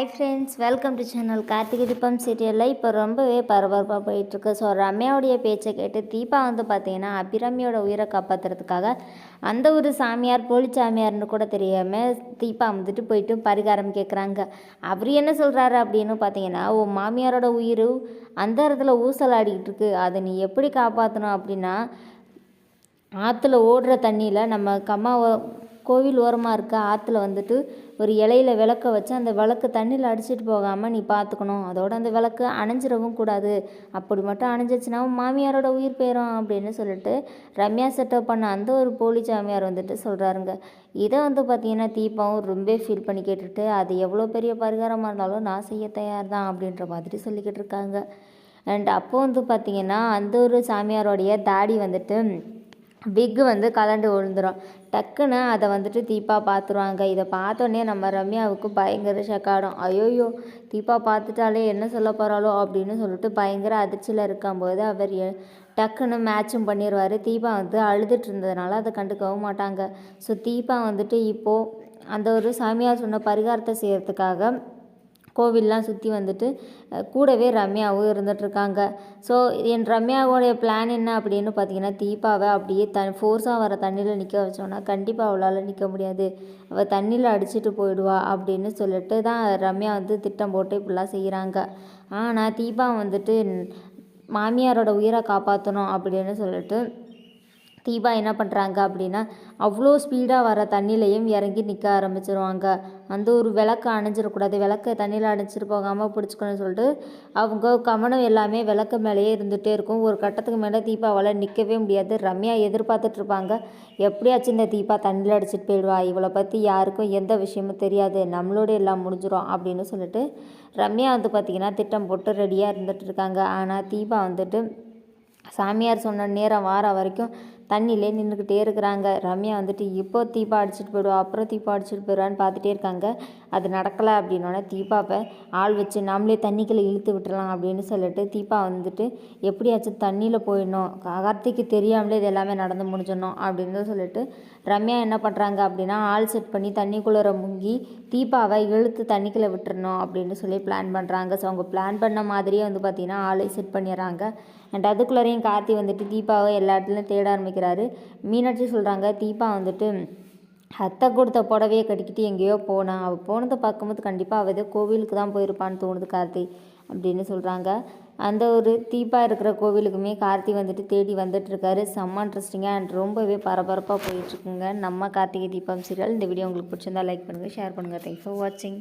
Hi friends welcome to channel Karthigai Deepam சீரியலில் இப்போ ரொம்பவே பரபரப்பாக போயிட்டுருக்கு. ஸோ ரம்யாவுடைய பேச்சை கேட்டு தீபா வந்து பார்த்தீங்கன்னா அபிராமியோட உயிரை காப்பாற்றுறதுக்காக அந்த ஒரு சாமியார் போலி சாமியார்னு கூட தெரியாமல் தீபா வந்துட்டு போயிட்டு பரிகாரம் கேட்குறாங்க அவர் என்ன சொல்கிறாரு அப்படின்னு பார்த்தீங்கன்னா உன் மாமியாரோட உயிர் அந்த இடத்துல ஊசலாடிக்கிட்டு இருக்கு. அதை நீ எப்படி காப்பாற்றணும் அப்படின்னா ஆற்றுல ஓடுற தண்ணியில் நம்ம கம்மாவை கோவில் ஓரமாக இருக்க ஆற்றுல வந்துட்டு ஒரு இலையில விளக்க வச்சு அந்த விளக்கு தண்ணியில் அடிச்சிட்டு போகாமல் நீ பார்த்துக்கணும் அதோட அந்த விளக்கு அணைஞ்சிடவும் கூடாது. அப்படி மட்டும் அணைஞ்சிச்சுன்னா மாமியாரோட உயிர் போயிடும் அப்படின்னு சொல்லிட்டு ரம்யா செட்டப் பண்ண அந்த ஒரு போலி சாமியார் வந்துட்டு சொல்கிறாருங்க இதை வந்து பார்த்தீங்கன்னா தீபாவும் ரொம்ப ஃபீல் பண்ணி கேட்டுட்டு அது எவ்வளோ பெரிய பரிகாரமாக இருந்தாலும் நான் செய்ய தயார் தான் அப்படின்ற மாதிரி சொல்லிக்கிட்டு இருக்காங்க. அண்ட் அப்போ வந்து பார்த்திங்கன்னா அந்த ஒரு சாமியாரோடைய தாடி வந்துட்டு விக்கு வந்து கலண்டு விழுந்துடும் டக்குன்னு அதை வந்துட்டு தீபா பார்த்துருவாங்க இதை பார்த்தோன்னே நம்ம ரம்யாவுக்கு பயங்கர ஷக்காடும் ஐயோயோ தீபா பார்த்துட்டாலே என்ன சொல்ல போகிறாளோ அப்படின்னு சொல்லிட்டு பயங்கர அதிர்ச்சியில் இருக்கும்போது அவர் டக்குன்னு மேட்சும் பண்ணிடுவார் தீபா வந்து அழுதுட்டு இருந்ததுனால அதை கண்டுக்கவும் மாட்டாங்க. ஸோ தீபா வந்துட்டு இப்போது அந்த ஒரு சாமியார் சொன்ன பரிகாரத்தை செய்கிறதுக்காக கோவில்லாம் சுற்றி வந்துட்டு கூடவே ரம்யாவும் இருந்துகிட்ருக்காங்க ஸோ என் ரம்யாவோடைய பிளான் என்ன அப்படின்னு பார்த்தீங்கன்னா தீபாவை அப்படியே த ஃபோர்ஸாக வர தண்ணியில் நிற்க வச்சோன்னா கண்டிப்பாக அவளால் நிற்க முடியாது. அவள் தண்ணியில் அடிச்சுட்டு போயிடுவா அப்படின்னு சொல்லிட்டு தான் ரம்யா வந்து திட்டம் போட்டு இப்படிலாம் செய்கிறாங்க ஆனால் தீபா வந்துட்டு மாமியாரோட உயிரை காப்பாற்றணும் அப்படின்னு சொல்லிட்டு தீபா என்ன பண்ணுறாங்க அப்படின்னா அவ்வளோ ஸ்பீடாக வர தண்ணியிலையும் இறங்கி நிற்க ஆரம்பிச்சிருவாங்க. அந்த ஒரு விளக்கு அணைஞ்சிடக்கூடாது. விளக்கை தண்ணியில் அணைச்சிட்டு போகாமல் பிடிச்சிக்கணும்னு சொல்லிட்டு அவங்க கவனம் எல்லாமே விளக்கு மேலேயே இருந்துகிட்டே இருக்கும். ஒரு கட்டத்துக்கு மேலே தீபாவால் நிற்கவே முடியாது. ரம்யா எதிர்பார்த்துட்ருப்பாங்க எப்படியாச்சும் இந்த தீபா தண்ணியில் அடிச்சிட்டு போயிடுவா. இவளை பற்றி யாருக்கும் எந்த விஷயமும் தெரியாது. நம்மளோட எல்லாம் முடிஞ்சிடும் அப்படின்னு சொல்லிட்டு ரம்யா வந்து பார்த்திங்கன்னா திட்டம் போட்டு ரெடியாக இருந்துகிட்டு இருக்காங்க. ஆனால் தீபா வந்துட்டு சாமியார் சொன்ன நேரம் வார வரைக்கும் தண்ணியிலே நின்றுக்கிட்டே இருக்கிறாங்க. ரம்யா வந்துட்டு இப்போ தீபா அடிச்சுட்டு போயிடுவா அப்புறம் தீபா அடிச்சுட்டு போயிடுவான்னு பார்த்துட்டே இருக்காங்க. அது நடக்கலை அப்படின்னோடனே தீபாவை ஆள் வச்சு நாமளே தண்ணிக்குள்ளே இழுத்து விட்டுறலாம் அப்படின்னு சொல்லிட்டு தீபா வந்துட்டு எப்படியாச்சும் தண்ணியில் போயிடணும். கார்த்திக்கு தெரியாமலே இது எல்லாமே நடந்து முடிஞ்சிடணும் அப்படின்னு சொல்லிட்டு ரம்யா என்ன பண்ணுறாங்க அப்படின்னா ஆள் செட் பண்ணி தண்ணிக்குள்ளே முங்கி தீபாவை இழுத்து தண்ணிக்குள்ளே விட்டுறணும் அப்படின்னு சொல்லி பிளான் பண்ணுறாங்க ஸோ அவங்க பிளான் பண்ண மாதிரியே வந்து பார்த்திங்கன்னா ஆளை செட் பண்ணிடுறாங்க. அண்ட் அதுக்குள்ளேயும் கார்த்தி வந்துட்டு தீபாவை எல்லா இடத்துலையும் தேட ஆரம்பிக்கிறாரு மீனாட்சி சொல்கிறாங்க தீபா வந்துட்டு அத்தை கொடுத்த புடவையை கட்டிக்கிட்டு எங்கேயோ போனான் அவள் போனதை பார்க்கும்போது கண்டிப்பாக அவள் ஏதோ கோவிலுக்கு தான் போயிருப்பான்னு தோணுது கார்த்தி அப்படின்னு சொல்கிறாங்க அந்த ஒரு தீப்பாக இருக்கிற கோவிலுக்குமே கார்த்தி வந்துட்டு தேடி வந்துட்டுருக்காரு செம்ம இன்ட்ரெஸ்டிங்காக அண்ட் ரொம்பவே பரபரப்பாக போயிட்டுருக்குங்க நம்ம கார்த்திகை தீபம் சீரியல் இந்த வீடியோ உங்களுக்கு பிடிச்சிருந்தா லைக் பண்ணுங்கள் ஷேர் பண்ணுங்கள் தேங்க்ஸ் ஃபார் வாட்சிங்